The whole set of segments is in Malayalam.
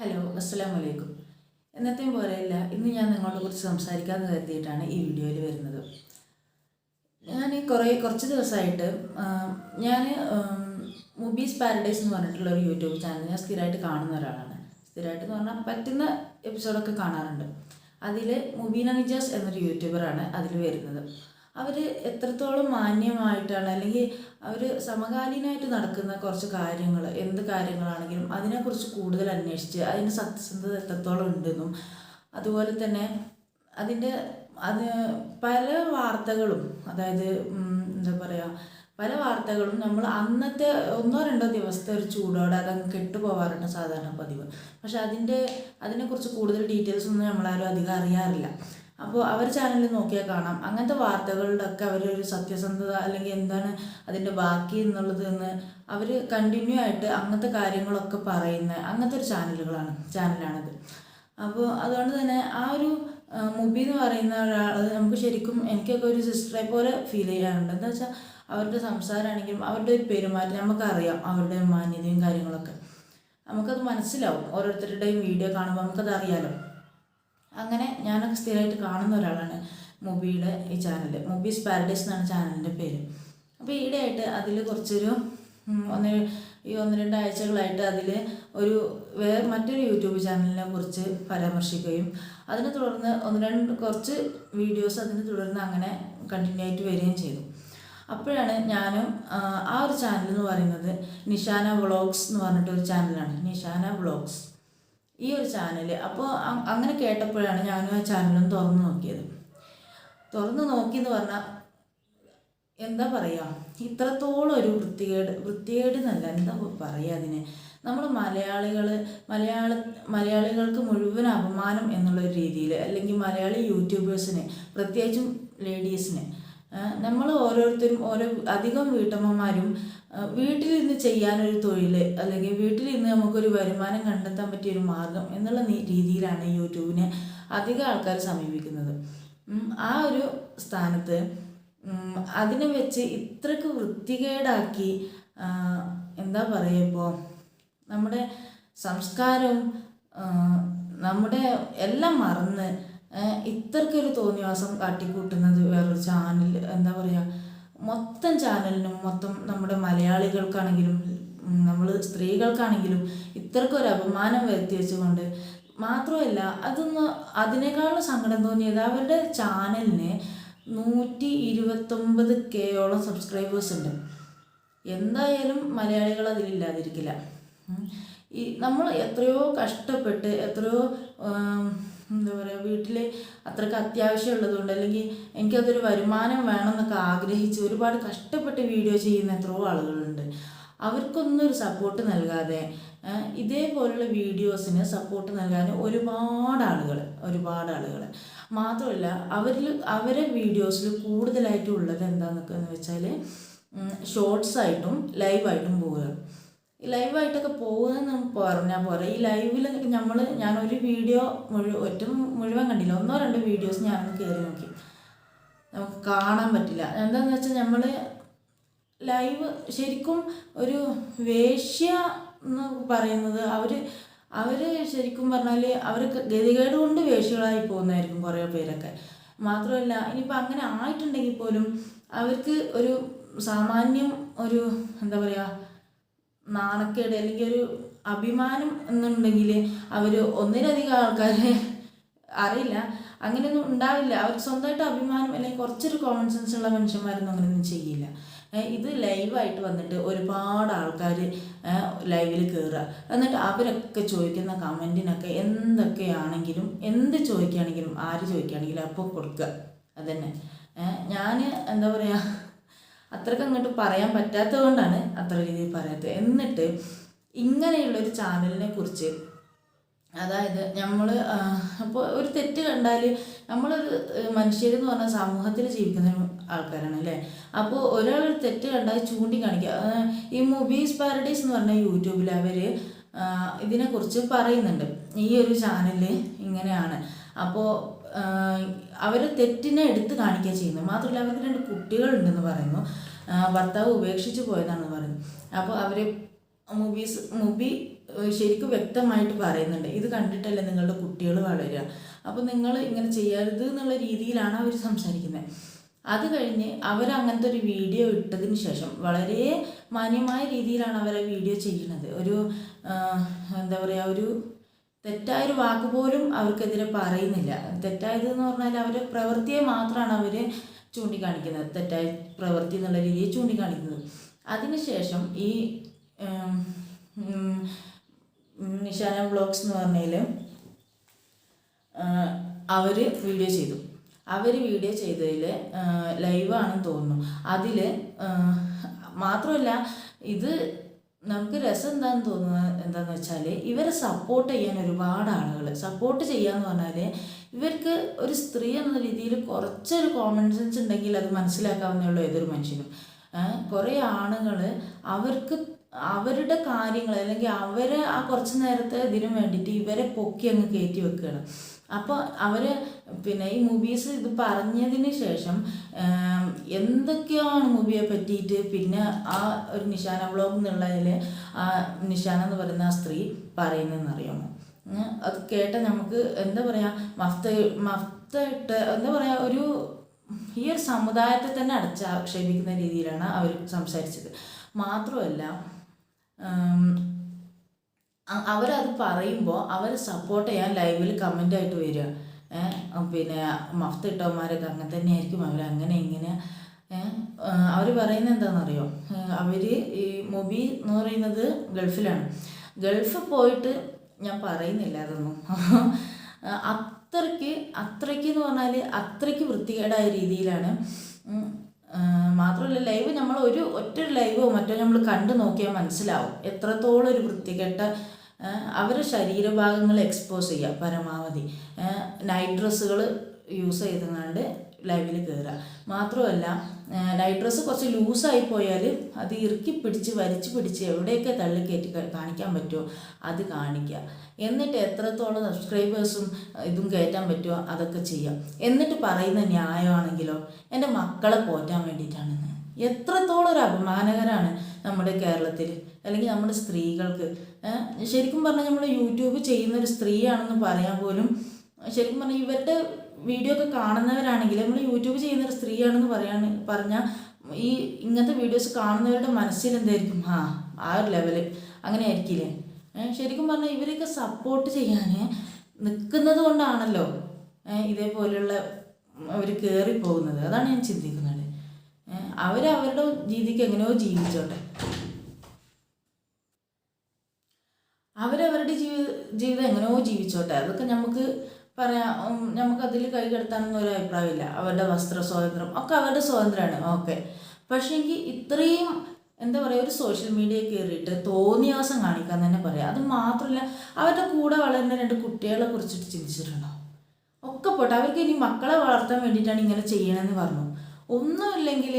ഹലോ അസ്സാം വലൈക്കും എന്നത്തെയും പോലെയല്ല ഇന്ന് ഞാൻ നിങ്ങളോട് കുറിച്ച് സംസാരിക്കാമെന്ന് കരുതിയിട്ടാണ് ഈ വീഡിയോയിൽ വരുന്നത്. ഞാൻ കുറേ കുറച്ച് ദിവസമായിട്ട് ഞാൻ മൂബീസ് പാരഡൈസ് എന്ന് പറഞ്ഞിട്ടുള്ള ഒരു യൂട്യൂബ് ചാനൽ ഞാൻ സ്ഥിരമായിട്ട് കാണുന്ന ഒരാളാണ്. സ്ഥിരമായിട്ട് എന്ന് പറഞ്ഞാൽ പറ്റുന്ന എപ്പിസോഡൊക്കെ കാണാറുണ്ട്. അതിൽ മുബീന നിജാസ് എന്നൊരു യൂട്യൂബറാണ് അതിൽ വരുന്നത്. അവർ എത്രത്തോളം മാന്യമായിട്ടാണ് അല്ലെങ്കിൽ അവർ സമകാലീനമായിട്ട് നടക്കുന്ന കുറച്ച് കാര്യങ്ങൾ എന്ത് കാര്യങ്ങളാണെങ്കിലും അതിനെക്കുറിച്ച് കൂടുതൽ അന്വേഷിച്ച് അതിന്റെ സത്യസന്ധത എത്രത്തോളം ഉണ്ടെന്നും അതുപോലെ തന്നെ അതിന്റെ അത് പല വാർത്തകളും അതായത് എന്താ പറയുക പല വാർത്തകളും നമ്മൾ അന്നത്തെ ഒന്നോ രണ്ടോ ദിവസത്തെ ഒരു ചൂടോടെ അതങ്ങ് കെട്ടുപോകാറുണ്ട് സാധാരണ പതിവ്. പക്ഷെ അതിന്റെ അതിനെക്കുറിച്ച് കൂടുതൽ ഡീറ്റെയിൽസ് ഒന്നും നമ്മളാരും അധികം അറിയാറില്ല. അപ്പോൾ അവർ ചാനലിൽ നോക്കിയാൽ കാണാം. അങ്ങനത്തെ വാർത്തകളിലൊക്കെ അവരൊരു സത്യസന്ധത അല്ലെങ്കിൽ എന്താണ് അതിന്റെ ബാക്കി എന്നുള്ളത് എന്ന് അവർ കണ്ടിന്യൂ ആയിട്ട് അങ്ങനത്തെ കാര്യങ്ങളൊക്കെ പറയുന്ന അങ്ങനത്തെ ഒരു ചാനലുകളാണ് ചാനലാണത് അപ്പോൾ അതുകൊണ്ട് തന്നെ ആ ഒരു മുബി എന്ന് പറയുന്ന ഒരാൾ നമുക്ക് ശരിക്കും എനിക്കൊക്കെ ഒരു സിസ്റ്ററെ പോലെ ഫീൽ ചെയ്യാറുണ്ട് എന്താ വെച്ചാൽ അവരുടെ സംസാരമാണെങ്കിലും അവരുടെ പെരുമാറ്റം നമുക്കറിയാം അവരുടെ മാന്യതയും കാര്യങ്ങളൊക്കെ. നമുക്കത് മനസ്സിലാവും. ഓരോരുത്തരുടെയും വീഡിയോ കാണുമ്പോൾ നമുക്കത് അറിയാലോ അങ്ങനെ ഞാനൊക്കെ സ്ഥിരമായിട്ട് കാണുന്ന ഒരാളാണ് മുബിയുടെ ഈ ചാനൽ മുബീസ് പാരഡൈസ് എന്നാണ് ചാനലിന്റെ പേര്. അപ്പോൾ ഈയിടെയായിട്ട് അതിൽ കുറച്ചൊരു ഒന്ന് ഈ ഒന്ന് രണ്ട് ആഴ്ചകളായിട്ട് അതിൽ ഒരു വേറെ മറ്റൊരു യൂട്യൂബ് ചാനലിനെ കുറിച്ച് പരാമർശിക്കുകയും അതിനെ തുടർന്ന് ഒന്ന് രണ്ട് കുറച്ച് വീഡിയോസ് അതിനെ തുടർന്ന് അങ്ങനെ കണ്ടിന്യൂ ആയിട്ട് വരികയും ചെയ്തു. അപ്പോഴാണ് ഞാനും ആ, ഒരു ചാനൽ എന്ന് പറയുന്നത് നിഷാന വ്ളോഗ്സ് എന്ന് പറഞ്ഞിട്ടൊരു ചാനലാണ് നിഷാന വ്ളോഗ്സ് ഈ ഒരു ചാനൽ അപ്പോൾ അങ്ങനെ കേട്ടപ്പോഴാണ് ഞാൻ ആ ചാനലും തുറന്നു നോക്കിയത്. തുറന്നു നോക്കിയെന്ന് പറഞ്ഞാൽ എന്താ പറയുക ഇത്രത്തോളം ഒരു വൃത്തികേട് വൃത്തികേട് എന്നല്ല എന്താ പറയുക അതിന്? നമ്മൾ മലയാളികൾ മലയാള മലയാളികൾക്ക് മുഴുവൻ അപമാനം എന്നുള്ള രീതിയിൽ അല്ലെങ്കിൽ മലയാളി യൂട്യൂബേഴ്സിന് പ്രത്യേകിച്ചും ലേഡീസിന് നമ്മൾ ഓരോരുത്തരും ഓരോ അധികം വീട്ടമ്മമാരും വീട്ടിലിരുന്ന് ചെയ്യാനൊരു തൊഴിൽ അല്ലെങ്കിൽ വീട്ടിലിരുന്ന് നമുക്കൊരു വരുമാനം കണ്ടെത്താൻ പറ്റിയ ഒരു മാർഗം എന്നുള്ള രീതിയിലാണ് യൂട്യൂബിനെ അധികം ആൾക്കാർ സമീപിക്കുന്നത്. ആ ഒരു സ്ഥാനത്ത് അതിനെ വെച്ച് ഇത്രക്ക് വൃത്തികേടാക്കി എന്താ പറയപ്പോൾ നമ്മുടെ സംസ്കാരം നമ്മുടെ എല്ലാം മറന്ന് ഇത്രക്കൊരു തോന്നിവാസം കാട്ടിക്കൂട്ടുന്നത് വേറൊരു ചാനൽ എന്താ പറയുക മൊത്തം ചാനലിനും മൊത്തം നമ്മുടെ മലയാളികൾക്കാണെങ്കിലും നമ്മൾ സ്ത്രീകൾക്കാണെങ്കിലും ഇത്രക്കൊരു അപമാനം വരുത്തി വെച്ചുകൊണ്ട് മാത്രമല്ല അതൊന്ന് അതിനേക്കാളും സങ്കടം തോന്നിയത് അവരുടെ ചാനലിന് നൂറ്റി ഇരുപത്തൊമ്പത് കെയോളം സബ്സ്ക്രൈബേഴ്സ് ഉണ്ട് എന്തായാലും മലയാളികൾ അതിലില്ലാതിരിക്കില്ല. ഈ നമ്മൾ എത്രയോ കഷ്ടപ്പെട്ട് എത്രയോ എന്താ പറയുക വീട്ടിൽ അത്രയ്ക്ക് അത്യാവശ്യമുള്ളതുകൊണ്ട് അല്ലെങ്കിൽ എനിക്കതൊരു വരുമാനം വേണമെന്നൊക്കെ ആഗ്രഹിച്ച് ഒരുപാട് കഷ്ടപ്പെട്ട് വീഡിയോ ചെയ്യുന്ന എത്രയോ ആളുകളുണ്ട്. അവർക്കൊന്നും ഒരു സപ്പോർട്ട് നൽകാതെ ഇതേപോലുള്ള വീഡിയോസിന് സപ്പോർട്ട് നൽകാൻ ഒരുപാട് ആളുകൾ ഒരുപാട് ആളുകൾ മാത്രമല്ല അവരിൽ അവരെ വീഡിയോസിൽ കൂടുതലായിട്ടും ഉള്ളത് എന്താണെന്നൊക്കെ വെച്ചാൽ ഷോർട്സ് ആയിട്ടും ലൈവായിട്ടും പോവുക. ലൈവായിട്ടൊക്കെ പോകുമെന്ന് പറഞ്ഞാൽ പോരാ. ഈ ലൈവിൽ നമ്മൾ ഞാനൊരു വീഡിയോ മുഴുവൻ ഒറ്റ മുഴുവൻ കണ്ടില്ല. ഒന്നോ രണ്ടോ വീഡിയോസ് ഞാൻ കയറി നോക്കി. നമുക്ക് കാണാൻ പറ്റില്ല. എന്താണെന്ന് വെച്ചാൽ നമ്മൾ ലൈവ് ശരിക്കും ഒരു വേഷ്യ എന്ന് പറയുന്നത് അവർ അവർ ശരിക്കും പറഞ്ഞാൽ അവർ ഗതികേട് കൊണ്ട് വേശ്യകളായി പോകുന്നതായിരിക്കും കുറേ പേരൊക്കെ. മാത്രമല്ല ഇനിയിപ്പോൾ അങ്ങനെ ആയിട്ടുണ്ടെങ്കിൽ പോലും അവർക്ക് ഒരു സാമാന്യം ഒരു എന്താ പറയുക നാണക്കേട് അല്ലെങ്കിൽ ഒരു അഭിമാനം എന്നുണ്ടെങ്കിൽ അവർ ഒന്നിലധികം ആൾക്കാരെ അറിയില്ല. അങ്ങനെയൊന്നും ഉണ്ടാവില്ല. അവർ സ്വന്തമായിട്ട് അഭിമാനം അല്ലെങ്കിൽ കുറച്ചൊരു കോമൺ സെൻസ് ഉള്ള മനുഷ്യന്മാരൊന്നും അങ്ങനെയൊന്നും ചെയ്യില്ല. ഇത് ലൈവായിട്ട് വന്നിട്ട് ഒരുപാട് ആൾക്കാർ ലൈവിൽ കയറുക എന്നിട്ട് അവരൊക്കെ ചോദിക്കുന്ന കമന്റിനൊക്കെ എന്തൊക്കെയാണെങ്കിലും എന്ത് ചോദിക്കുകയാണെങ്കിലും ആര് ചോദിക്കുകയാണെങ്കിലും അപ്പോൾ കൊടുക്കുക. അതന്നെ. ഞാൻ എന്താ പറയുക അത്രയ്ക്ക് അങ്ങോട്ട് പറയാൻ പറ്റാത്തത് കൊണ്ടാണ് അത്ര രീതിയിൽ പറയാത്തത്. എന്നിട്ട് ഇങ്ങനെയുള്ളൊരു ചാനലിനെ കുറിച്ച് അതായത് നമ്മൾ അപ്പോൾ ഒരു തെറ്റ് കണ്ടാൽ നമ്മളൊരു മനുഷ്യരെന്ന് പറഞ്ഞാൽ സമൂഹത്തിൽ ജീവിക്കുന്ന ആൾക്കാരാണ് അല്ലേ? അപ്പോൾ ഒരാളൊരു തെറ്റ് കണ്ടാൽ ചൂണ്ടിക്കാണിക്കുക. ഈ മൂവീസ് പാരഡൈസ് എന്ന് പറഞ്ഞ യൂട്യൂബിൽ അവർ ഇതിനെക്കുറിച്ച് പറയുന്നുണ്ട്. ഈ ഒരു ചാനൽ ഇങ്ങനെയാണ്. അപ്പോൾ അവർ തെറ്റിനെ എടുത്തു കാണിക്കുക ചെയ്യുന്നു മാത്രമല്ല അവർക്ക് രണ്ട് കുട്ടികളുണ്ടെന്ന് പറയുന്നു. ഭർത്താവ് ഉപേക്ഷിച്ച് പോയതാണെന്ന് പറയുന്നു. അപ്പോൾ അവർ മൂവീസ് മൂവി ശരിക്കും വ്യക്തമായിട്ട് പറയുന്നുണ്ട്. ഇത് കണ്ടിട്ടല്ലേ നിങ്ങളുടെ കുട്ടികൾ വളരുക. അപ്പോൾ നിങ്ങൾ ഇങ്ങനെ ചെയ്യരുത് എന്നുള്ള രീതിയിലാണ് അവർ സംസാരിക്കുന്നത്. അത് കഴിഞ്ഞ് അവർ അങ്ങനത്തെ ഒരു വീഡിയോ ഇട്ടതിന് ശേഷം വളരെ മാന്യമായ രീതിയിലാണ് അവർ ആ വീഡിയോ ചെയ്യുന്നത്. ഒരു എന്താ പറയുക ഒരു തെറ്റായൊരു വാക്ക് പോലും അവർക്കെതിരെ പറയുന്നില്ല. തെറ്റായത് എന്ന് പറഞ്ഞാൽ അവർ പ്രവൃത്തിയെ മാത്രമാണ് അവർ ചൂണ്ടിക്കാണിക്കുന്നത്. തെറ്റായ പ്രവൃത്തി എന്നുള്ള രീതിയിൽ ചൂണ്ടിക്കാണിക്കുന്നത്. അതിനുശേഷം ഈ നിഷാന വ്ളോഗ്സ് എന്ന് പറഞ്ഞതിൽ അവർ വീഡിയോ ചെയ്തു. അവർ വീഡിയോ ചെയ്തതിൽ ലൈവാണെന്ന് തോന്നുന്നു. അതിൽ മാത്രമല്ല ഇത് നമുക്ക് രസം എന്താണെന്ന് തോന്നുന്നത് എന്താണെന്ന് വെച്ചാൽ ഇവരെ സപ്പോർട്ട് ചെയ്യാൻ ഒരുപാട് ആളുകൾ സപ്പോർട്ട് ചെയ്യാന്ന് പറഞ്ഞാൽ ഇവർക്ക് ഒരു സ്ത്രീ എന്ന രീതിയിൽ കുറച്ചൊരു കോമൺ സെൻസ് ഉണ്ടെങ്കിൽ അത് മനസ്സിലാക്കാവുന്നേ ഏതൊരു മനുഷ്യനും. കുറേ ആണുങ്ങൾ അവർക്ക് അവരുടെ കാര്യങ്ങൾ അല്ലെങ്കിൽ അവരെ ആ കുറച്ച് നേരത്തെ ഇതിനു വേണ്ടിയിട്ട് ഇവരെ പൊക്കി അങ്ങ് കയറ്റി വെക്കുകയാണ് അപ്പോൾ അവർ പിന്നെ ഈ മൂവീസ് ഇത് പറഞ്ഞതിന് ശേഷം എന്തൊക്കെയാണ് മൂവിയെ പറ്റിയിട്ട് പിന്നെ ആ ഒരു നിഷാന വ്ളോഗ് എന്നുള്ളതിൽ ആ നിഷാന എന്ന് പറയുന്ന ആ സ്ത്രീ പറയുന്നതെന്ന് അറിയാമോ? അത് കേട്ട നമുക്ക് എന്താ പറയുക മഫ്ത മഫ്ത ഇട്ട് എന്താ പറയുക ഒരു ഈ ഒരു സമുദായത്തെ തന്നെ അടച്ചാക്ഷേപിക്കുന്ന രീതിയിലാണ് അവർ സംസാരിച്ചത്. മാത്രമല്ല അവരത് പറയുമ്പോൾ അവരെ സപ്പോർട്ട് ചെയ്യാൻ ലൈവിൽ കമന്റ് ആയിട്ട് വരിക പിന്നെ മഫ്ത ഇട്ടവന്മാരൊക്കെ അങ്ങനെ തന്നെയായിരിക്കും. അവർ അങ്ങനെ ഇങ്ങനെ. അവർ പറയുന്നത് എന്താണെന്നറിയോ? അവർ ഈ മൊബി എന്ന് പറയുന്നത് ഗൾഫിലാണ്. ഗൾഫ് പോയിട്ട് ഞാൻ പറയുന്നില്ല അതൊന്നും. അത്രയ്ക്ക് അത്രയ്ക്ക് എന്ന് പറഞ്ഞാൽ അത്രയ്ക്ക് വൃത്തികേടായ രീതിയിലാണ്. മാത്രമല്ല ലൈവ് നമ്മൾ ഒരു ഒറ്റ ലൈവോ മറ്റോ നമ്മൾ കണ്ടു നോക്കിയാൽ മനസ്സിലാവും. എത്രത്തോളം ഒരു വൃത്തികെട്ട അവരുടെ ശരീരഭാഗങ്ങൾ എക്സ്പോസ് ചെയ്യുക പരമാവധി. നൈറ്റ് ഡ്രസ്സുകൾ യൂസ് ചെയ്തുകൊണ്ട് ലൈവിൽ കയറുക മാത്രമല്ല നൈറ്റ് ഡ്രസ്സ് കുറച്ച് ലൂസായി പോയാൽ അത് ഇറുക്കി പിടിച്ച് വലിച്ചു പിടിച്ച് എവിടെയൊക്കെ തള്ളി കയറ്റി കാണിക്കാൻ പറ്റുമോ അത് കാണിക്കുക. എന്നിട്ട് എത്രത്തോളം സബ്സ്ക്രൈബേഴ്സും ഇതും കയറ്റാൻ പറ്റുമോ അതൊക്കെ ചെയ്യാം. എന്നിട്ട് പറയുന്ന ന്യായമാണെങ്കിലോ എന്റെ മക്കളെ പോറ്റാൻ വേണ്ടിയിട്ടാണെന്ന് എത്രത്തോളം ഒരു അപമാനകരാണ് നമ്മുടെ കേരളത്തിൽ അല്ലെങ്കിൽ നമ്മുടെ സ്ത്രീകൾക്ക്. ശരിക്കും പറഞ്ഞാൽ നമ്മൾ യൂട്യൂബ് ചെയ്യുന്ന ഒരു സ്ത്രീയാണെന്ന് പറയാൻ പോലും ശരിക്കും പറഞ്ഞാൽ ഇവരുടെ വീഡിയോ ഒക്കെ കാണുന്നവരാണെങ്കിൽ നമ്മൾ യൂട്യൂബ് ചെയ്യുന്ന ഒരു സ്ത്രീയാണെന്ന് പറയാൻ പറഞ്ഞാൽ ഈ ഇങ്ങനത്തെ വീഡിയോസ് കാണുന്നവരുടെ മനസ്സിൽ എന്തായിരിക്കും? ആ ആ ഒരു ലെവൽ അങ്ങനെ ആയിരിക്കില്ലേ? ശരിക്കും പറഞ്ഞാൽ ഇവരെയൊക്കെ സപ്പോർട്ട് ചെയ്യാൻ നിൽക്കുന്നത് കൊണ്ടാണല്ലോ ഇതേപോലെയുള്ള അവർ കയറി പോകുന്നത് അതാണ് ഞാൻ ചിന്തിക്കുന്നത്. അവർ അവരുടെ രീതിക്ക് എങ്ങനെയോ ജീവിച്ചോട്ടെ. അവരവരുടെ ജീവി ജീവിതം എങ്ങനെയോ ജീവിച്ചോട്ടെ. അതൊക്കെ നമുക്ക് പറയാം നമുക്കതിൽ കൈ കടത്താനൊന്നും ഒരു അഭിപ്രായമില്ല. അവരുടെ വസ്ത്ര സ്വാതന്ത്ര്യം ഒക്കെ അവരുടെ സ്വാതന്ത്ര്യമാണ്. ഓക്കെ. പക്ഷേ എങ്കിൽ ഇത്രയും എന്താ പറയുക ഒരു സോഷ്യൽ മീഡിയ കയറിയിട്ട് തോന്നിയാസം കാണിക്കാൻ തന്നെ പറയാം. അത് മാത്രമല്ല അവരുടെ കൂടെ വളരുന്ന രണ്ട് കുട്ടികളെ കുറിച്ചിട്ട് ചിന്തിച്ചിട്ടുണ്ടോ? ഒക്കെ പോട്ടെ. അവർക്ക് ഇനി മക്കളെ വളർത്താൻ വേണ്ടിയിട്ടാണ് ഇങ്ങനെ ചെയ്യണമെന്ന് പറഞ്ഞു. ഒന്നുമില്ലെങ്കിൽ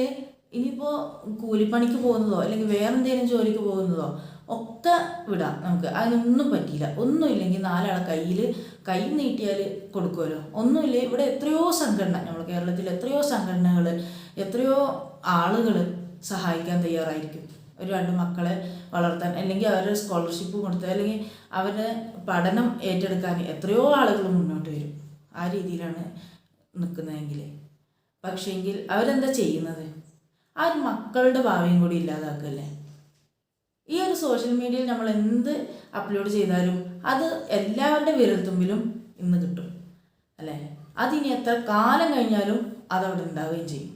ഇനിയിപ്പോൾ കൂലിപ്പണിക്ക് പോകുന്നതോ അല്ലെങ്കിൽ വേറെ എന്തെങ്കിലും ജോലിക്ക് പോകുന്നതോ ഒക്കെ വിടാം നമുക്ക്. അതിനൊന്നും പറ്റിയില്ല. ഒന്നുമില്ലെങ്കിൽ നാലാളെ കയ്യിൽ കൈ നീട്ടിയാൽ കൊടുക്കുമല്ലോ ഒന്നുമില്ല? ഇവിടെ എത്രയോ സംഘടന നമ്മൾ കേരളത്തിൽ എത്രയോ സംഘടനകൾ എത്രയോ ആളുകൾ സഹായിക്കാൻ തയ്യാറായിരിക്കും. ഒരു രണ്ട് മക്കളെ വളർത്താൻ അല്ലെങ്കിൽ അവരുടെ സ്കോളർഷിപ്പ് കൊടുത്ത് അല്ലെങ്കിൽ അവരുടെ പഠനം ഏറ്റെടുക്കാൻ എത്രയോ ആളുകൾ മുന്നോട്ട് വരും. ആ രീതിയിലാണ് നിൽക്കുന്നതെങ്കിൽ പക്ഷേങ്കിൽ അവരെന്താ ചെയ്യുന്നത്? ആ ഒരു മക്കളുടെ ഭാവിയും കൂടി ഇല്ലാതാക്കല്ലേ? ഈ ഒരു സോഷ്യൽ മീഡിയയിൽ നമ്മൾ എന്ത് അപ്ലോഡ് ചെയ്താലും അത് എല്ലാവരുടെ വിരൽത്തുമ്പിലും ഇന്ന് കിട്ടും. അല്ലേ? അതിനി എത്ര കാലം കഴിഞ്ഞാലും അതവിടെ ഉണ്ടാവുകയും ചെയ്യും.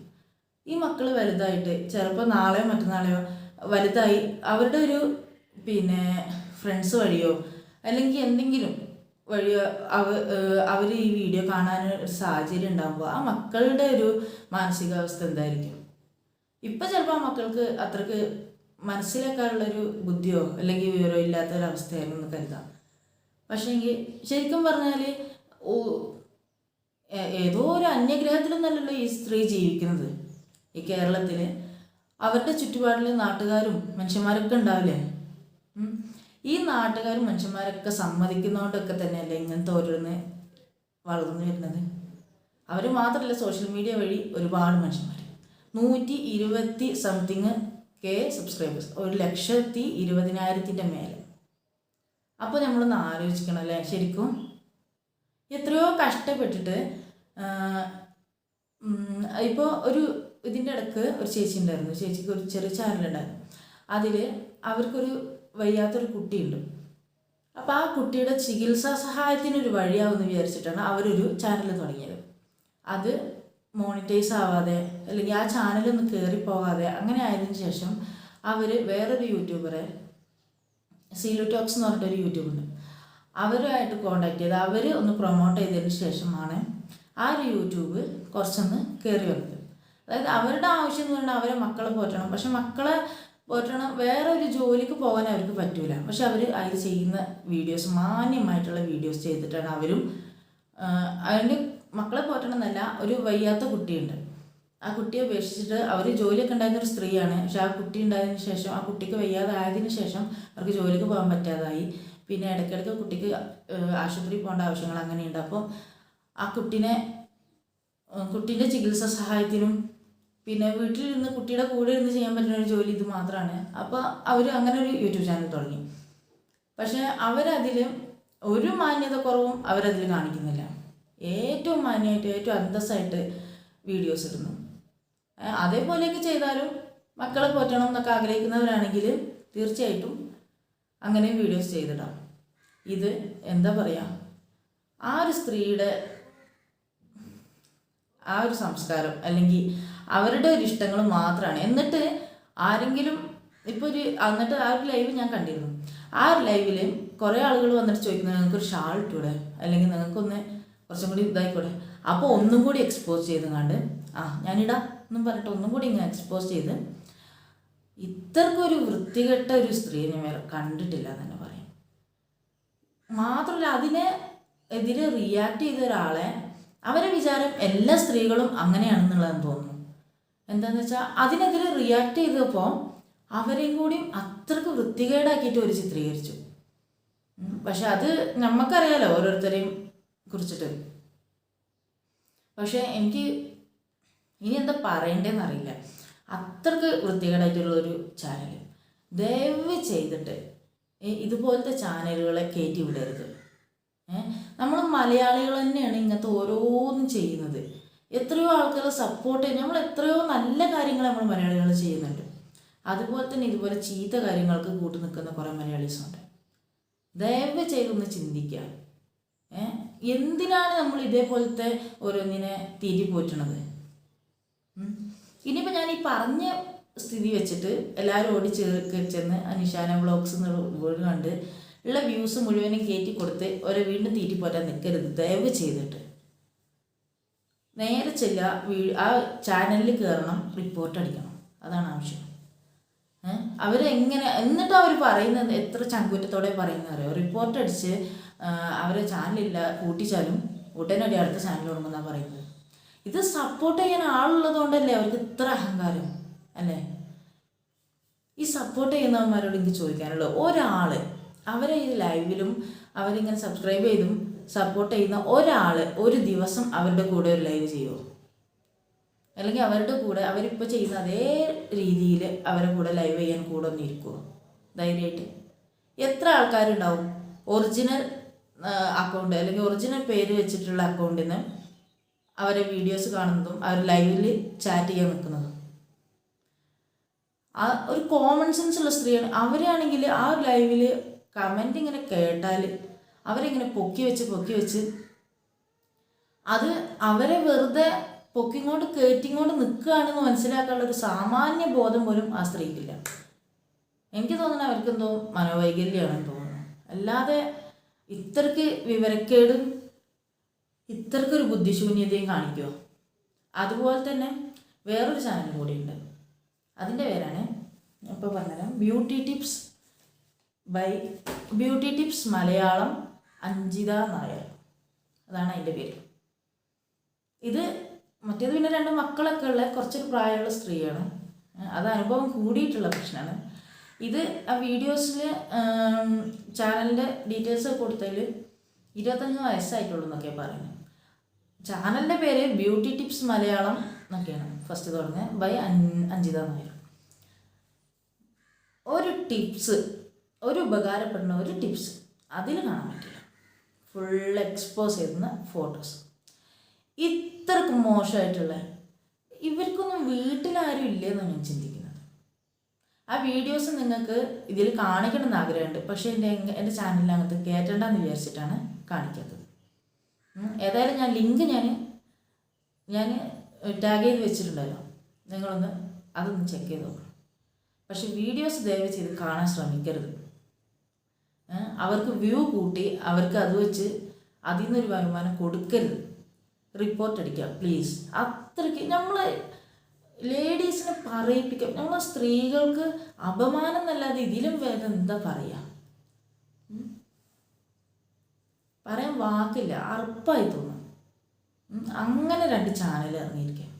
ഈ മക്കൾ വലുതായിട്ട് ചിലപ്പോൾ നാളെയോ മറ്റന്നാളെയോ വലുതായി അവരുടെ ഒരു പിന്നെ ഫ്രണ്ട്സ് വഴിയോ അല്ലെങ്കിൽ എന്തെങ്കിലും വഴിയോ അവ അവർ ഈ വീഡിയോ കാണാൻ ഒരു സാഹചര്യം ഉണ്ടാകുമ്പോൾ ആ മക്കളുടെ ഒരു മാനസികാവസ്ഥ എന്തായിരിക്കും? ഇപ്പം ചിലപ്പോൾ ആ മക്കൾക്ക് അത്രയ്ക്ക് മനസ്സിലാക്കാനുള്ളൊരു ബുദ്ധിയോ അല്ലെങ്കിൽ വിവരമോ ഇല്ലാത്തൊരവസ്ഥയായിരുന്നു എന്ന് കരുതാം. പക്ഷേങ്കിൽ ശരിക്കും പറഞ്ഞാൽ ഏതോ ഒരു അന്യഗ്രഹത്തിൽ നിന്നല്ലല്ലോ ഈ സ്ത്രീ ജീവിക്കുന്നത്. ഈ കേരളത്തിൽ അവരുടെ ചുറ്റുപാടിൽ നാട്ടുകാരും മനുഷ്യന്മാരൊക്കെ ഉണ്ടാവില്ലേ? ഈ നാട്ടുകാരും മനുഷ്യന്മാരൊക്കെ സമ്മതിക്കുന്നതുകൊണ്ടൊക്കെ തന്നെയല്ലേ ഇങ്ങനത്തെ ഓരോന്ന് വളർന്നു വരുന്നത്? അവർ മാത്രമല്ല സോഷ്യൽ മീഡിയ വഴി ഒരുപാട് മനുഷ്യന്മാർ നൂറ്റി ഇരുപത്തി സംതിങ് കെ സബ്സ്ക്രൈബേഴ്സ് ഒരു ലക്ഷത്തി ഇരുപതിനായിരത്തിന്റെ മേലെ. അപ്പോൾ നമ്മളൊന്ന് ആലോചിക്കണം അല്ലേ? ശരിക്കും എത്രയോ കഷ്ടപ്പെട്ടിട്ട് ഇപ്പോൾ ഒരു ഇതിന്റെ ഇടയ്ക്ക് ഒരു ചേച്ചി ഉണ്ടായിരുന്നു. ചേച്ചിക്ക് ഒരു ചെറിയ ചാനലുണ്ടായിരുന്നു അതിൽ അവർക്കൊരു വയ്യാത്തൊരു കുട്ടിയുണ്ട്. അപ്പോൾ ആ കുട്ടിയുടെ ചികിത്സാ സഹായത്തിനൊരു വഴിയാവുമെന്ന് വിചാരിച്ചിട്ടാണ് അവരൊരു ചാനൽ തുടങ്ങിയത്. അത് മോണിറ്റൈസ് ആവാതെ അല്ലെങ്കിൽ ആ ചാനലൊന്ന് കയറിപ്പോകാതെ അങ്ങനെ ആയതിനു ശേഷം അവർ വേറൊരു യൂട്യൂബറെ സീലു ടോക്സ് എന്ന് പറഞ്ഞിട്ടൊരു യൂട്യൂബുണ്ട് അവരുമായിട്ട് കോണ്ടാക്ട് ചെയ്ത് അവർ ഒന്ന് പ്രൊമോട്ട് ചെയ്തതിന് ശേഷമാണ് ആ ഒരു യൂട്യൂബ് കുറച്ചൊന്ന് കയറി വന്നത്. അതായത് അവരുടെ ആവശ്യം എന്ന് പറഞ്ഞാൽ അവരെ മക്കളെ പോറ്റണം. പക്ഷെ മക്കളെ പോറ്റണം വേറെ ഒരു ജോലിക്ക് പോകാൻ അവർക്ക് പറ്റൂല. പക്ഷെ അവർ അതിൽ ചെയ്യുന്ന വീഡിയോസ് മാന്യമായിട്ടുള്ള വീഡിയോസ് ചെയ്തിട്ടാണ് അവരും അതിന്റെ മക്കളെ പോറ്റണം എന്നല്ല ഒരു വയ്യാത്ത കുട്ടിയുണ്ട്. ആ കുട്ടിയെ ഉപേക്ഷിച്ചിട്ട് അവർ ജോലിയൊക്കെ ഉണ്ടായിരുന്ന ഒരു സ്ത്രീയാണ്. പക്ഷെ ആ കുട്ടി ഉണ്ടായതിനു ശേഷം ആ കുട്ടിക്ക് വയ്യാതായതിനു ശേഷം അവർക്ക് ജോലിക്ക് പോകാൻ പറ്റാതായി. പിന്നെ ഇടയ്ക്കിടയ്ക്ക് കുട്ടിക്ക് ആശുപത്രിയിൽ പോകേണ്ട ആവശ്യങ്ങൾ അങ്ങനെയുണ്ട്. അപ്പോൾ ആ കുട്ടീനെ കുട്ടീന്റെ ചികിത്സാ സഹായത്തിനും പിന്നെ വീട്ടിലിരുന്ന് കുട്ടിയുടെ കൂടെ ഇരുന്ന് ചെയ്യാൻ പറ്റുന്ന ഒരു ജോലി ഇത് മാത്രമാണ് അപ്പോൾ അവർ അങ്ങനെ ഒരു യൂട്യൂബ് ചാനൽ തുടങ്ങി. പക്ഷേ അവരതിൽ ഒരു മാന്യത കുറവും അവരതിൽ കാണിക്കുന്നില്ല. ഏറ്റവും മാന്യമായിട്ട് ഏറ്റവും അന്തസ്സായിട്ട് വീഡിയോസ് ഇടുന്നു. അതേപോലെയൊക്കെ ചെയ്താലും മക്കളെ പോറ്റണം എന്നൊക്കെ ആഗ്രഹിക്കുന്നവരാണെങ്കിൽ തീർച്ചയായിട്ടും അങ്ങനെയും വീഡിയോസ് ചെയ്തിടാം. ഇത് എന്താ പറയുക ആ ഒരു സ്ത്രീയുടെ ആ ഒരു സംസ്കാരം അല്ലെങ്കിൽ അവരുടെ ഒരു ഇഷ്ടങ്ങൾ മാത്രമാണ് എന്നിട്ട് ആരെങ്കിലും ഇപ്പോൾ ഒരു എന്നിട്ട് ആ ഒരു ലൈവ് ഞാൻ കണ്ടിരുന്നു. ആ ഒരു ലൈവിൽ കുറേ ആളുകൾ വന്നിട്ട് ചോദിക്കുന്നത് നിങ്ങൾക്കൊരു ഷാൾ ഇട്ടൂടെ? അല്ലെങ്കിൽ നിങ്ങൾക്കൊന്ന് കുറച്ചും കൂടി ഇതായിക്കോട്ടെ. അപ്പോൾ ഒന്നും കൂടി എക്സ്പോസ് ചെയ്ത് കണ്ട് ആ ഞാനിടാ എന്നും പറഞ്ഞിട്ട് ഒന്നും കൂടി ഇങ്ങനെ എക്സ്പോസ് ചെയ്ത് ഇത്രക്കൊരു വൃത്തികെട്ട ഒരു വേറെ കണ്ടിട്ടില്ല എന്ന് തന്നെ പറയും. മാത്രമല്ല അതിനെ എതിരെ റിയാക്ട് ചെയ്ത ഒരാളെ അവരെ വിചാരം എല്ലാ സ്ത്രീകളും അങ്ങനെയാണെന്നുള്ളതെന്ന് തോന്നുന്നു. എന്താണെന്ന് വെച്ചാൽ അതിനെതിരെ റിയാക്ട് ചെയ്തപ്പോൾ അവരെയും കൂടിയും അത്രയ്ക്ക് വൃത്തികേടാക്കിയിട്ട് ഒരു ചിത്രീകരിച്ചു. പക്ഷെ അത് നമുക്കറിയാലോ ഓരോരുത്തരെയും കുറിച്ചിട്ട് പക്ഷേ എനിക്ക് ഇനി എന്താ പറയണ്ടേന്ന് അറിയില്ല. അത്രയ്ക്ക് വൃത്തികേടായിട്ടുള്ള ഒരു ചാനൽ ദയവ് ചെയ്തിട്ട് ഇതുപോലത്തെ ചാനലുകളെ കയറ്റി വിടരുത്. നമ്മൾ മലയാളികൾ തന്നെയാണ് ഇങ്ങനത്തെ ഓരോന്നും ചെയ്യുന്നത്. എത്രയോ ആൾക്കാർ സപ്പോർട്ട് ചെയ്യും നമ്മൾ എത്രയോ നല്ല കാര്യങ്ങൾ നമ്മൾ മലയാളികൾ ചെയ്യുന്നുണ്ട്. അതുപോലെ തന്നെ ഇതുപോലെ ചീത്ത കാര്യങ്ങൾക്ക് കൂട്ടു നിൽക്കുന്ന കുറേ മലയാളീസുണ്ട് ദയവ് ചെയ്തൊന്ന് ചിന്തിക്കുക. എന്തിനാണ് നമ്മൾ ഇതേപോലത്തെ ഓരോന്നിനെ തിരി പോറ്റണത് ഇനിയിപ്പോൾ ഞാൻ ഈ പറഞ്ഞ സ്ഥിതി വെച്ചിട്ട് എല്ലാവരും ഓടി ചേർക്ക് ചെന്ന് അനിഷാന വ്ളോഗ്സ് എന്നുള്ള കണ്ട് ഉള്ള വ്യൂസ് മുഴുവനും കയറ്റി കൊടുത്ത് ഓരോ വീണ്ടും തീറ്റി പോറ്റാൻ നിൽക്കരുത് ദയവ് ചെയ്തിട്ട്. നേരെ ചെല്ലുക ആ ചാനലിൽ കയറണം റിപ്പോർട്ട് അടിക്കണം. അതാണ് ആവശ്യം. അവരെങ്ങനെ എന്നിട്ട് അവർ പറയുന്നത് എത്ര ചങ്കുറ്റത്തോടെ പറയുന്നത് അറിയോ? റിപ്പോർട്ട് അടിച്ച് അവരെ ചാനലില്ല കൂട്ടിച്ചാലും ഉടനടി അടുത്ത ചാനൽ തുടങ്ങുന്നതാണ് പറയുന്നത്. ഇത് സപ്പോർട്ട് ചെയ്യാൻ ആളുള്ളത് കൊണ്ടല്ലേ അവർക്ക് ഇത്ര അഹങ്കാരം അല്ലേ? ഈ സപ്പോർട്ട് ചെയ്യുന്നവന്മാരോട് എനിക്ക് ചോദിക്കാനുള്ളത് ഒരാൾ അവരെ ഈ ലൈവിലും അവരിങ്ങനെ സബ്സ്ക്രൈബ് ചെയ്തും സപ്പോർട്ട് ചെയ്യുന്ന ഒരാൾ ഒരു ദിവസം അവരുടെ കൂടെ ഒരു ലൈവ് ചെയ്യുമോ അല്ലെങ്കിൽ അവരുടെ കൂടെ അവരിപ്പോൾ ചെയ്യുന്ന അതേ രീതിയിൽ അവരുടെ കൂടെ ലൈവ് ചെയ്യാൻ കൂടെ ഒന്ന് ഇരിക്കുമോ ധൈര്യമായിട്ട്. എത്ര ആൾക്കാരുണ്ടാവും? ഒറിജിനൽ അക്കൗണ്ട് അല്ലെങ്കിൽ ഒറിജിനൽ പേര് വെച്ചിട്ടുള്ള അക്കൗണ്ടിൽ നിന്ന് അവരെ വീഡിയോസ് കാണുന്നതും അവർ ലൈവിൽ ചാറ്റ് ചെയ്യാൻ നിൽക്കുന്നതും. ആ ഒരു കോമൺ സെൻസ് ഉള്ള സ്ത്രീയാണ്. അവരാണെങ്കിൽ ആ ലൈവിൽ കമന്റ് ഇങ്ങനെ കേട്ടാൽ അവരിങ്ങനെ പൊക്കി വെച്ച് പൊക്കി വെച്ച് അത് അവരെ വെറുതെ പൊക്കിങ്ങോട്ട് കയറ്റിങ്ങോട്ട് നിൽക്കുകയാണെന്ന് മനസ്സിലാക്കാനുള്ള ഒരു സാമാന്യ ബോധം പോലും ആ സ്ത്രീക്കില്ല. എനിക്ക് തോന്നുന്നത് അവർക്കെന്തോ മനോവൈകല്യമാണെന്ന് തോന്നുന്നു. അല്ലാതെ ഇത്രക്ക് വിവരക്കേടും ഇത്രക്കൊരു ബുദ്ധിശൂന്യതയും കാണിക്കുമോ അതുപോലെ തന്നെ വേറൊരു ചാനൽ കൂടിയുണ്ട്. അതിന്റെ പേരാണ് ഇപ്പോൾ പറഞ്ഞുതരാം. Beauty tips by beauty tips Malayalam Anjitha Nair. അതാണ് അതിന്റെ പേര്. ഇത് മറ്റേത് പിന്നെ രണ്ട് മക്കളൊക്കെ ഉള്ള കുറച്ചൊരു പ്രായമുള്ള സ്ത്രീയാണ്. അത് അനുഭവം കൂടിയിട്ടുള്ള പ്രശ്നമാണ്. ഇത് ആ വീഡിയോസിൽ ചാനലിന്റെ ഡീറ്റെയിൽസ് കൊടുത്തതിൽ ഇരുപത്തഞ്ച് വയസ്സായിട്ടുള്ളൂ എന്നൊക്കെ പറയുന്നത്. ചാനലിന്റെ പേര് ബ്യൂട്ടി ടിപ്സ് മലയാളം എന്നൊക്കെയാണ് ഫസ്റ്റ് തുടങ്ങുന്നത് ബൈ അഞ്ജിത നായർ. ഒരു ടിപ്സ് ഒരു ഉപകാരപ്പെടുന്ന ഒരു ടിപ്സ് അതിൽ കാണാൻ പറ്റില്ല. ഫുൾ എക്സ്പോസ് ചെയ്യുന്ന ഫോട്ടോസ്. ഇത്രക്ക് മോശമായിട്ടുള്ള ഇവർക്കൊന്നും വീട്ടിലാരും ഇല്ലെന്നാണ് ഞാൻ ചിന്തിക്കുന്നത്. ആ വീഡിയോസ് നിങ്ങൾക്ക് ഇതിൽ കാണിക്കണം എന്ന് ആഗ്രഹമുണ്ട്. പക്ഷേ എന്റെ എന്റെ ചാനലിൽ അങ്ങനത്തെ കയറ്റണ്ടെന്ന് വിചാരിച്ചിട്ടാണ് കാണിക്കാത്തത്. ഏതായാലും ഞാൻ ലിങ്ക് ഞാൻ ഞാൻ ടാഗ് ചെയ്ത് വെച്ചിട്ടുണ്ടല്ലോ നിങ്ങളൊന്ന് അതൊന്ന് ചെക്ക് ചെയ്ത് നോക്കണം. പക്ഷെ വീഡിയോസ് ദയവ് ചെയ്ത് കാണാൻ ശ്രമിക്കരുത്. അവർക്ക് വ്യൂ കൂട്ടി അവർക്ക് അത് വെച്ച് അതിൽ നിന്നൊരു വരുമാനം കൊടുക്കരുത്. റിപ്പോർട്ട് അടിക്കുക പ്ലീസ് അത്രയ്ക്ക് നമ്മൾ ലേഡീസിനെ പറയിപ്പിക്കാം. നമ്മൾ സ്ത്രീകൾക്ക് അപമാനം എന്നല്ലാതെ ഇതിലും വേദം എന്താ പറയാ? പറയാൻ വാക്കില്ല. അറുപ്പായി തോന്നും. അങ്ങനെ രണ്ട് ചാനൽ ഇറങ്ങിയിരിക്കാം.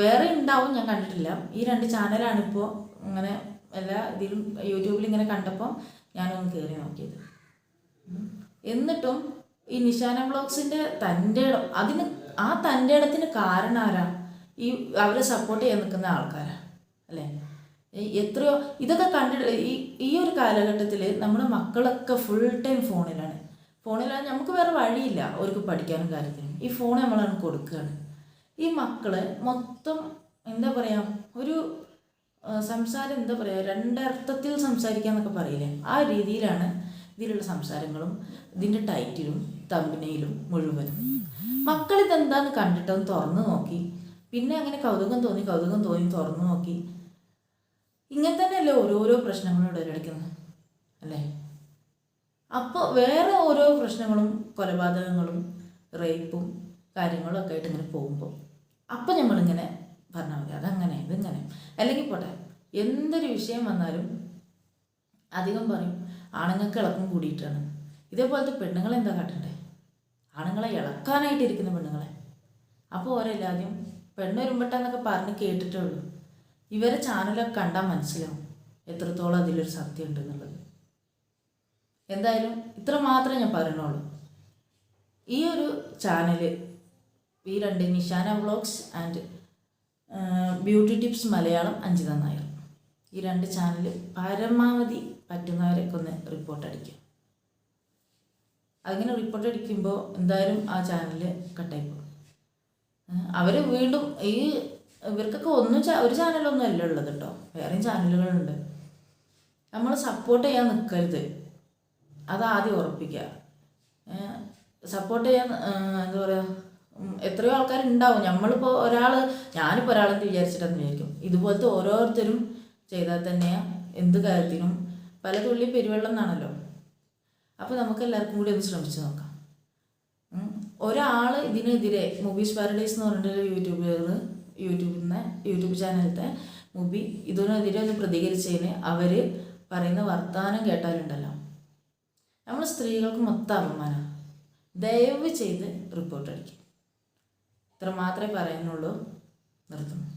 വേറെ ഉണ്ടാവും ഞാൻ കണ്ടിട്ടില്ല. ഈ രണ്ട് ചാനലാണ് ഇപ്പോൾ ഇങ്ങനെ എല്ലാ ഇതിലും യൂട്യൂബിൽ ഇങ്ങനെ കണ്ടപ്പോൾ ഞാനൊന്ന് കയറി നോക്കിയത്. എന്നിട്ടും ഈ നിശാന ബ്ലോഗ്സിന്റെ തന്റെ ഇടം അതിന് ആ തന്റെ ഇടത്തിന് കാരണം ആരാ? ഈ അവരെ സപ്പോർട്ട് ചെയ്യാൻ നിൽക്കുന്ന ആൾക്കാരാ അല്ലേ? എത്രയോ ഇതൊക്കെ കണ്ടിട്ട് ഈ ഈ ഒരു കാലഘട്ടത്തിൽ നമ്മുടെ മക്കളൊക്കെ ഫുൾ ടൈം ഫോണിലാണ്. ഫോണിലാണ് നമുക്ക് വേറെ വഴിയില്ല അവർക്ക് പഠിക്കാനും കാര്യത്തിനും. ഈ ഫോൺ നമ്മളാണ് കൊടുക്കുകയാണ്. ഈ മക്കൾ മൊത്തം എന്താ പറയുക ഒരു സംസാരം എന്താ പറയുക രണ്ടർത്ഥത്തിൽ സംസാരിക്കുക എന്നൊക്കെ പറയില്ലേ? ആ രീതിയിലാണ് ഇതിലുള്ള സംസാരങ്ങളും ഇതിന്റെ ടൈറ്റിലും തമ്പിനയിലും മുഴുവനും. മക്കൾ ഇതെന്താന്ന് കണ്ടിട്ടൊന്ന് തുറന്നു നോക്കി. പിന്നെ അങ്ങനെ കൗതുകം തോന്നി കൗതുകം തോന്നി തുറന്നു നോക്കി. ഇങ്ങനെ തന്നെയല്ലേ ഓരോരോ പ്രശ്നങ്ങളും ഇടയിലടിക്കുന്നത് അല്ലേ? അപ്പോൾ വേറെ ഓരോ പ്രശ്നങ്ങളും കൊലപാതകങ്ങളും റേപ്പും കാര്യങ്ങളും ഒക്കെ ആയിട്ട് ഇങ്ങനെ പോകുമ്പോൾ അപ്പോൾ നമ്മളിങ്ങനെ പറഞ്ഞാൽ മതി. അതങ്ങനെ ഇതിങ്ങനെ. അല്ലെങ്കിൽ പോട്ടെ എന്തൊരു വിഷയം വന്നാലും അധികം പറയും ആണുങ്ങൾക്ക് ഇളക്കം കൂടിയിട്ടാണ്. ഇതേപോലത്തെ പെണ്ണുങ്ങളെ എന്താ കാട്ടണ്ടേ? ആണുങ്ങളെ ഇളക്കാനായിട്ടിരിക്കുന്ന പെണ്ണുങ്ങളെ. അപ്പോൾ ഓരെല്ലാവരും പെണ്ണ് വരുമ്പട്ടെന്നൊക്കെ പറഞ്ഞ് കേട്ടിട്ടേ ഉള്ളൂ ഇവരെ ചാനലൊക്കെ കണ്ടാൽ മനസ്സിലാവും എത്രത്തോളം അതിലൊരു സത്യം ഉണ്ടെന്നുള്ളത് എന്തായാലും ഇത്ര മാത്രമേ ഞാൻ പറയണുള്ളൂ ഈ ഒരു ചാനൽ ഈ രണ്ട് Nishana vlogs and beauty tips Malayalam Anjitha Nair ഈ രണ്ട് ചാനൽ പരമാവധി പറ്റുന്നവരൊക്കെ ഒന്ന് റിപ്പോർട്ട് അടിക്കും അതിങ്ങനെ റിപ്പോർട്ട് അടിക്കുമ്പോൾ എന്തായാലും ആ ചാനൽ കട്ടായി അവർ വീണ്ടും ഈ ഇവർക്കൊക്കെ ഒന്നും ഒരു ചാനലൊന്നും അല്ല ഉള്ളത് കേട്ടോ വേറെയും ചാനലുകളുണ്ട് നമ്മൾ സപ്പോർട്ട് ചെയ്യാൻ നിൽക്കരുത് അതാദ്യം ഉറപ്പിക്കുക. സപ്പോർട്ട് ചെയ്യാൻ എന്താ പറയുക എത്രയോ ആൾക്കാരുണ്ടാവും. നമ്മളിപ്പോൾ ഒരാൾ ഞാനിപ്പോൾ ഒരാളെന്ന് വിചാരിച്ചിട്ടെന്ന് വിചാരിക്കും. ഇതുപോലത്തെ ഓരോരുത്തരും ചെയ്താൽ തന്നെയാണ് എന്ത് കാര്യത്തിനും പല തുള്ളി പെരുവെള്ളം എന്നാണല്ലോ. അപ്പോൾ നമുക്ക് എല്ലാവർക്കും കൂടി ഒന്ന് ശ്രമിച്ചു നോക്കാം. ഒരാൾ ഇതിനെതിരെ മൂവീസ് പാരഡൈസ് എന്ന് പറഞ്ഞിട്ടൊരു യൂട്യൂബുകൾ യൂട്യൂബിൽ നിന്ന് യൂട്യൂബ് ചാനലത്തെ മൂവി ഇതിനെതിരെ ഒന്ന് പ്രതികരിച്ചതിന് അവർ പറയുന്ന വർത്തമാനം കേട്ടാലുണ്ടല്ലോ. നമ്മൾ സ്ത്രീകൾക്ക് മൊത്തം അപമാനം. ദയവ് ചെയ്ത് റിപ്പോർട്ട് അടിക്കും ഇത്ര മാത്രമേ പറയാനുള്ളൂ നിർത്തുന്നു.